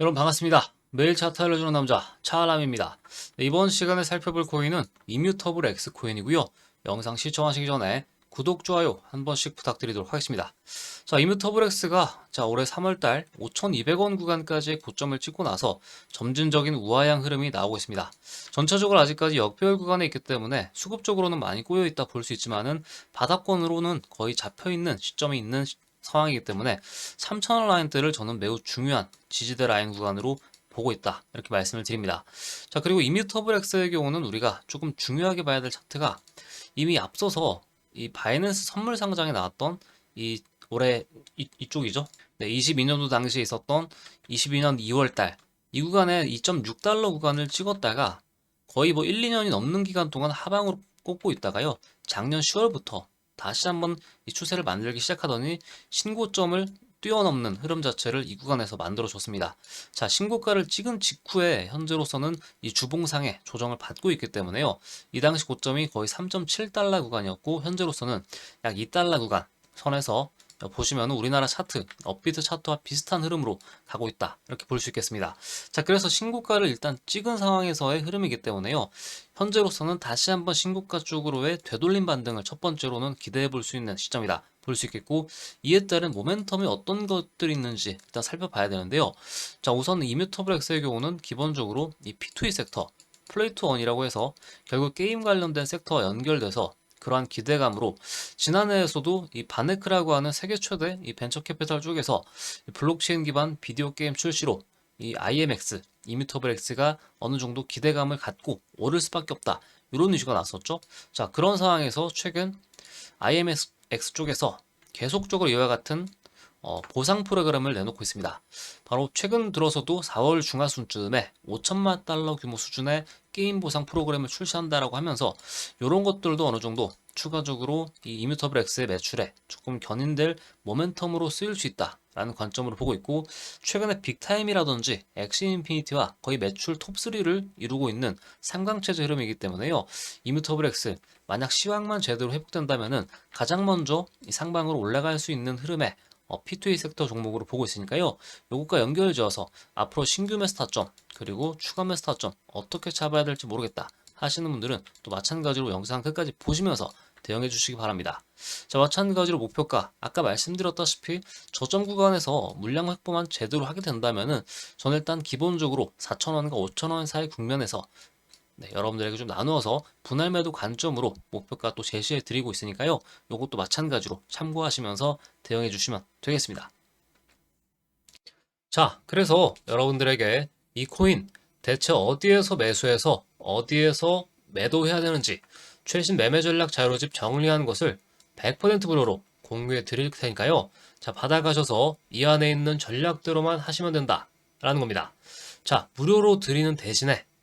여러분 반갑습니다. 매일 차트 알려주는 남자 차알람입니다. 네, 이번 시간에 살펴볼 코인은 이뮤터블 X 코인이고요. 영상 시청하시기 전에 구독, 좋아요 한 번씩 부탁드리도록 하겠습니다. 자, 이뮤터블 X가 자, 올해 3월달 5,200원 구간까지 고점을 찍고 나서 점진적인 우하향 흐름이 나오고 있습니다. 전체적으로 아직까지 역배열 구간에 있기 때문에 수급적으로는 많이 꼬여 있다 볼 수 있지만은 바닥권으로는 거의 잡혀 있는 시점이 있는 시- 상황이기 때문에 3,000원 라인대를 저는 매우 중요한 지지대 라인 구간으로 보고 있다. 이렇게 말씀을 드립니다. 자, 그리고 이뮤터블 X의 경우는 우리가 조금 중요하게 봐야 될 차트가 이미 앞서서 이 바이낸스 선물 상장에 나왔던 이 올해 이, 이쪽이죠. 네, 22년도 당시에 있었던 22년 2월 달 이 구간에 2.6달러 구간을 찍었다가 거의 뭐 1, 2년이 넘는 기간 동안 하방으로 꽂고 있다가요. 작년 10월부터 다시 한번 이 추세를 만들기 시작하더니 신고점을 뛰어넘는 흐름 자체를 이 구간에서 만들어 줬습니다. 자, 신고가를 찍은 직후에 현재로서는 이 주봉상의 조정을 받고 있기 때문에요. 이 당시 고점이 거의 3.7달러 구간이었고 현재로서는 약 2달러 구간 선에서 보시면 우리나라 차트, 업비트 차트와 비슷한 흐름으로 가고 있다. 이렇게 볼 수 있겠습니다. 자, 그래서 신고가를 일단 찍은 상황에서의 흐름이기 때문에요. 현재로서는 다시 한번 신고가 쪽으로의 되돌림 반등을 첫 번째로는 기대해 볼 수 있는 시점이다. 볼 수 있겠고 이에 따른 모멘텀이 어떤 것들이 있는지 일단 살펴봐야 되는데요. 자, 우선 이뮤터블 X의 경우는 기본적으로 이 P2E 섹터, 플레이트 원이라고 해서 결국 게임 관련된 섹터와 연결돼서 그러한 기대감으로 지난해에서도 이 바네크라고 하는 세계 최대 이 벤처 캐피탈 쪽에서 이 블록체인 기반 비디오 게임 출시로 이 IMX, 이뮤터블 X가 어느 정도 기대감을 갖고 오를 수밖에 없다. 이런 이슈가 났었죠. 자, 그런 상황에서 최근 IMX 쪽에서 계속적으로 이와 같은 어, 보상 프로그램을 내놓고 있습니다. 바로 최근 들어서도 4월 중하순쯤에 5천만 달러 규모 수준의 게임 보상 프로그램을 출시한다라고 하면서 이런 것들도 어느 정도 추가적으로 이 이뮤터블 X의 매출에 조금 견인될 모멘텀으로 쓰일 수 있다 라는 관점으로 보고 있고 최근에 빅타임이라든지 엑시 인피니티와 거의 매출 톱3를 이루고 있는 상강체제 흐름이기 때문에요. 이뮤터블 X 만약 시황만 제대로 회복된다면 은 가장 먼저 이 상방으로 올라갈 수 있는 흐름에 어, P2E 섹터 종목으로 보고 있으니까요. 요것과 연결 지어서 앞으로 신규 매스 타점 그리고 추가 매스 타점 어떻게 잡아야 될지 모르겠다 하시는 분들은 또 마찬가지로 영상 끝까지 보시면서 대응해 주시기 바랍니다. 자, 마찬가지로 목표가 아까 말씀드렸다시피 저점 구간에서 물량 확보만 제대로 하게 된다면은 저는 일단 기본적으로 4,000원과 5,000원 사이 국면에서 네, 여러분들에게 좀 나누어서 분할 매도 관점으로 목표가 또 제시해 드리고 있으니까요. 요것도 마찬가지로 참고하시면서 대응해 주시면 되겠습니다. 자, 그래서 여러분들에게 이 코인 대체 어디에서 매수해서 어디에서 매도해야 되는지 최신 매매 전략 자료집 정리한 것을 100% 무료로 공유해 드릴 테니까요. 자, 받아가셔서 이 안에 있는 전략대로만 하시면 된다 라는 겁니다. 자, 무료로 드리는 대신에